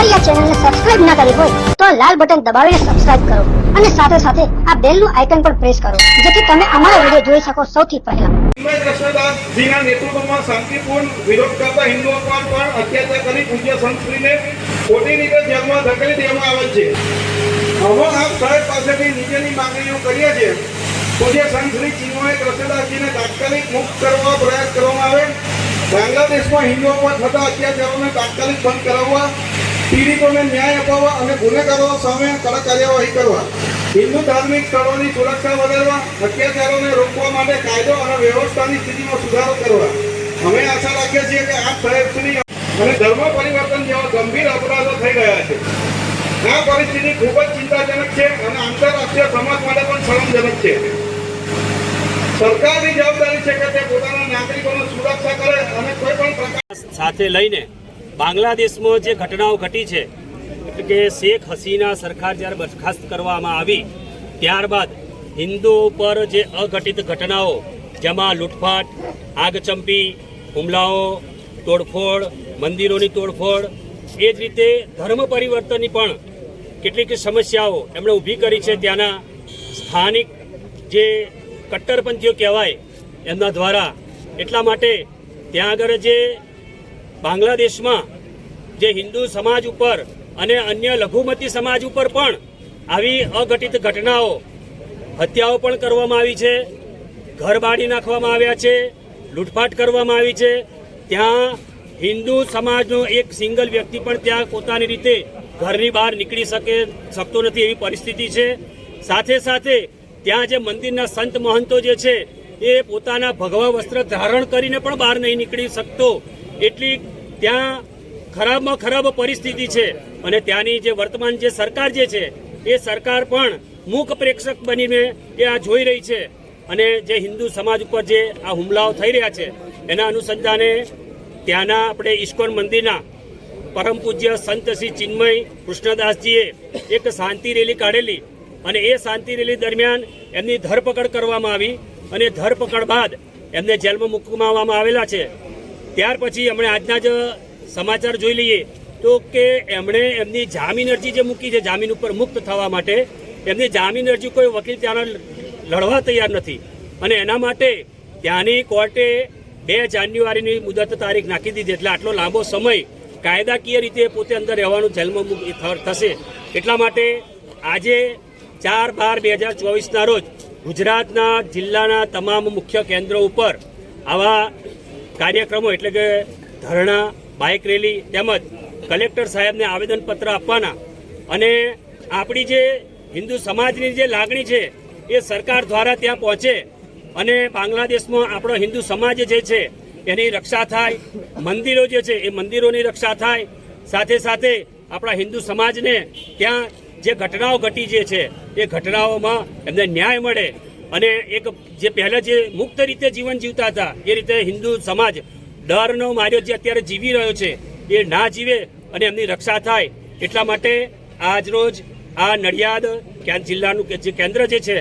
અમારી આ ચેનલને સબસ્ક્રાઇબ ના કરી હોય, તો લાલ બટન દબાવીને સબસ્ક્રાઇબ કરો અને સાથે સાથે આ બેલનું આઇકન પણ પ્રેસ કરો, જેથી તમે અમારા વીડિયો જોઈ શકો સૌથી પહેલા. છે. તાત્કાલિક મુક્ત કરવા પ્રયાસ કરવામાં આવે. બાંગ્લાદેશમાં હિન્દુઓ પર થતા અત્યાચારોને તાત્કાલિક બંધ કરાવવા પીડિતોને ન્યાય અપાવવા અને ગુનેગારો સામે કડક કાર્યવાહી કરવા, હિન્દુ ધાર્મિક સ્થળોની સુરક્ષા વધારવા, અત્યાચારોને રોકવા માટે કાયદો અને વ્યવસ્થાની સ્થિતિમાં સુધારો કરવા. અમે આશા રાખીએ છીએ કે આ સાહેબશ્રી અને ધર્મ પરિવર્તન જેવા ગંભીર અપરાધો થઈ રહ્યા છે. આ પરિસ્થિતિ ખૂબ જ ચિંતાજનક છે અને આંતરરાષ્ટ્રીય સમાજ માટે પણ શરમજનક છે. સરકારની જવાબદારી છે કે તે પોતાના નાગરિકોની સુરક્ષા કરે અને કોઈ પણ પ્રકાર સાથે લઈને બાંગ્લાદેશમાં જે ઘટનાઓ ઘટી છે, એટલે કે શેખ હસીના સરકાર જ્યારે બરખાસ્ત કરવામાં આવી, ત્યારબાદ હિન્દુઓ ઉપર જે અઘટિત ઘટનાઓ, જેમાં લૂંટફાટ, આગચંપી, હુમલાઓ, તોડફોડ, મંદિરોની તોડફોડ, એ જ રીતે ધર્મ પરિવર્તનની પણ કેટલીક સમસ્યાઓ એમણે ઊભી કરી છે ત્યાંના સ્થાનિક જે કટ્ટરપંથીઓ કહેવાય, એમના દ્વારા. એટલા માટે ત્યાં આગળ જે બાંગ્લાદેશમાં જે હિન્દુ સમાજ ઉપર અને અન્ય લઘુમતી સમાજ ઉપર પણ આવી અઘટિત ઘટનાઓ હત્યાઓ પણ કરવામાં આવી છે, ઘર બાળી નાખવામાં આવ્યા છે, લૂંટફાટ કરવામાં આવી છે. ત્યાં હિન્દુ સમાજનો એક સિંગલ વ્યક્તિ પણ ત્યાં પોતાની રીતે ઘરની બહાર નીકળી શકે, શકતો નથી એવી પરિસ્થિતિ છે. સાથે સાથે ત્યાં જે મંદિરના સંત મહંતો જે છે, એ પોતાના ભગવા વસ્ત્ર ધારણ કરીને પણ બહાર નહીં નીકળી શકતો એટલી ત્યાં ખરાબમાં ખરાબ પરિસ્થિતિ છે. અને ત્યાંની જે વર્તમાન જે સરકાર જે છે, એ સરકાર પણ મૂક પ્રેક્ષક બનીને એ આ જોઈ રહી છે. અને જે હિન્દુ સમાજ ઉપર જે આ હુમલાઓ થઈ રહ્યા છે, એના અનુસંધાને ત્યાંના આપણે ઇસ્કોન મંદિરના પરમ પૂજ્ય સંત શ્રી ચિન્મય કૃષ્ણદાસજીએ એક શાંતિ રેલી કાઢેલી. અને એ શાંતિ રેલી દરમિયાન એમની ધરપકડ કરવામાં આવી. અને ધરપકડ બાદ એમને જેલમાં મૂકવામાં આવેલા છે. ત્યાર પછી એમણે આજના જ સમાચાર જોઈ લઈએ તો કે એમણે એમની જામીન અરજી જે મૂકી છે, જામીન ઉપર મુક્ત થવા માટે, એમની જામીન અરજી કોઈ વકીલ ત્યાંના લડવા તૈયાર નથી. અને એના માટે ત્યાંની કોર્ટે બે જાન્યુઆરીની મુદત તારીખ નાખી દીધી એટલે આટલો લાંબો સમય કાયદાકીય રીતે પોતે અંદર રહેવાનું જેલમાં થશે. એટલા માટે આજે ચાર બાર બે હજાર ચોવીસના રોજ ગુજરાતના જિલ્લાના તમામ મુખ્ય કેન્દ્રો ઉપર આવા કાર્યક્રમો એટલે કે ધરણા, બાઇક રેલી તેમજ કલેક્ટર સાહેબને આવેદનપત્ર આપવાના. અને આપણી જે હિન્દુ સમાજની જે લાગણી છે, એ સરકાર દ્વારા ત્યાં પહોંચે અને બાંગ્લાદેશમાં આપણો હિન્દુ સમાજ જે છે, એની રક્ષા થાય, મંદિરો જે છે, એ મંદિરોની રક્ષા થાય. સાથે સાથે આપણા હિન્દુ સમાજને ત્યાં જે ઘટનાઓ ઘટી જે છે, એ ઘટનાઓમાં એમને ન્યાય મળે. અને એક જે પહેલાં જે મુક્ત રીતે જીવન જીવતા હતા, એ રીતે હિન્દુ સમાજ ડરનો માર્યો જે અત્યારે જીવી રહ્યો છે, એ ના જીવે અને એમની રક્ષા થાય, એટલા માટે આજરોજ આ નડિયાદ જિલ્લાનું જે કેન્દ્ર જે છે